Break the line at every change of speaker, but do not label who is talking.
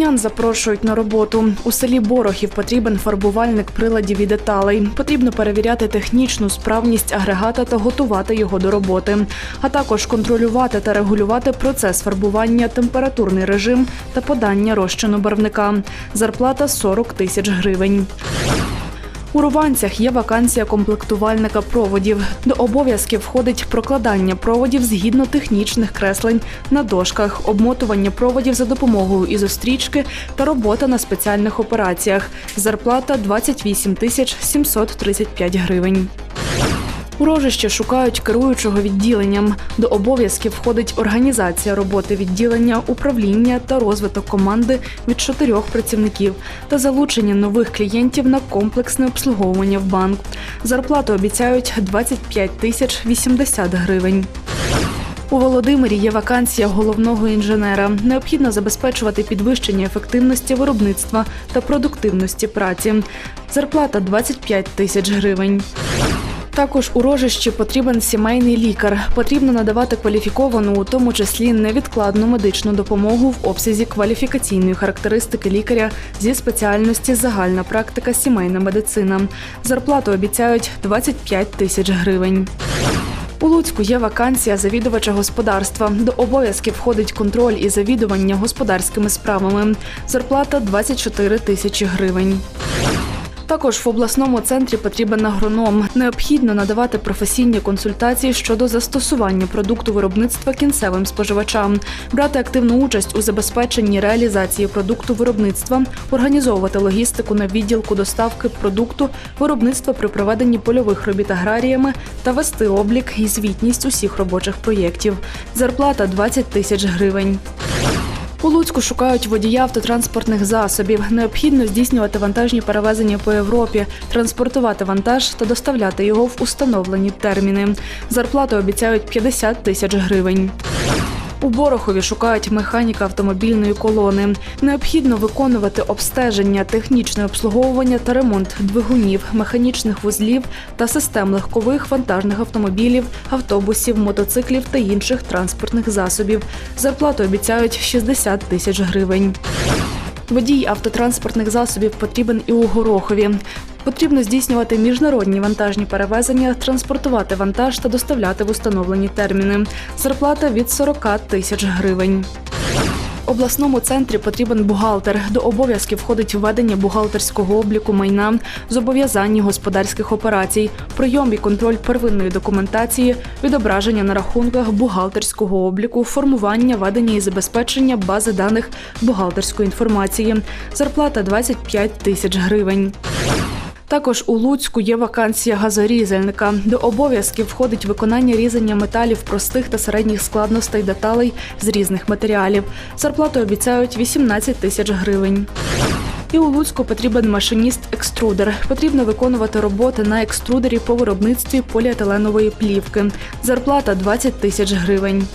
Луцькинян запрошують на роботу. У селі Борохів потрібен фарбувальник приладів і деталей. Потрібно перевіряти технічну справність агрегата та готувати його до роботи, а також контролювати та регулювати процес фарбування, температурний режим та подання розчину барвника. Зарплата 40 тисяч гривень. У Руванцях є вакансія комплектувальника проводів. До обов'язків входить прокладання проводів згідно технічних креслень на дошках, обмотування проводів за допомогою ізострічки та робота на спеціальних операціях. Зарплата 28 тисяч 735 гривень. У рожище шукають керуючого відділенням. До обов'язків входить організація роботи відділення, управління та розвиток команди від чотирьох працівників та залучення нових клієнтів на комплексне обслуговування в банк. Зарплату обіцяють 25 тисяч 80 гривень. У Володимирі є вакансія головного інженера. Необхідно забезпечувати підвищення ефективності виробництва та продуктивності праці. Зарплата 25 тисяч гривень. Також у рожищі потрібен сімейний лікар. Потрібно надавати кваліфіковану, у тому числі невідкладну медичну допомогу в обсязі кваліфікаційної характеристики лікаря зі спеціальності загальна практика сімейна медицина. Зарплату обіцяють 25 тисяч гривень. У Луцьку є вакансія завідувача господарства. До обов'язків входить контроль і завідування господарськими справами. Зарплата 24 тисячі гривень. Також в обласному центрі потрібен агроном. Необхідно надавати професійні консультації щодо застосування продукту виробництва кінцевим споживачам, брати активну участь у забезпеченні реалізації продукту виробництва, організовувати логістику на відділку доставки продукту, виробництва при проведенні польових робіт аграріями та вести облік і звітність усіх робочих проєктів. Зарплата 20 тисяч гривень. Луцьку шукають водія автотранспортних засобів. Необхідно здійснювати вантажні перевезення по Європі, транспортувати вантаж та доставляти його в установлені терміни. Зарплату обіцяють 50 тисяч гривень. У Борохові шукають механіка автомобільної колони. Необхідно виконувати обстеження, технічне обслуговування та ремонт двигунів, механічних вузлів та систем легкових вантажних автомобілів, автобусів, мотоциклів та інших транспортних засобів. Зарплату обіцяють 60 тисяч гривень. Водій автотранспортних засобів потрібен і у Горохові. Потрібно здійснювати міжнародні вантажні перевезення, транспортувати вантаж та доставляти в установлені терміни. Зарплата від 40 тисяч гривень. Обласному центрі потрібен бухгалтер. До обов'язків входить введення бухгалтерського обліку майна, зобов'язання господарських операцій, прийом і контроль первинної документації, відображення на рахунках бухгалтерського обліку, формування, ведення і забезпечення бази даних бухгалтерської інформації. Зарплата 25 тисяч гривень. Також у Луцьку є вакансія газорізальника. До обов'язків входить виконання різання металів простих та середніх складностей деталей з різних матеріалів. Зарплату обіцяють 18 тисяч гривень. І у Луцьку потрібен машиніст-екструдер. Потрібно виконувати роботи на екструдері по виробництві поліетиленової плівки. Зарплата 20 тисяч гривень.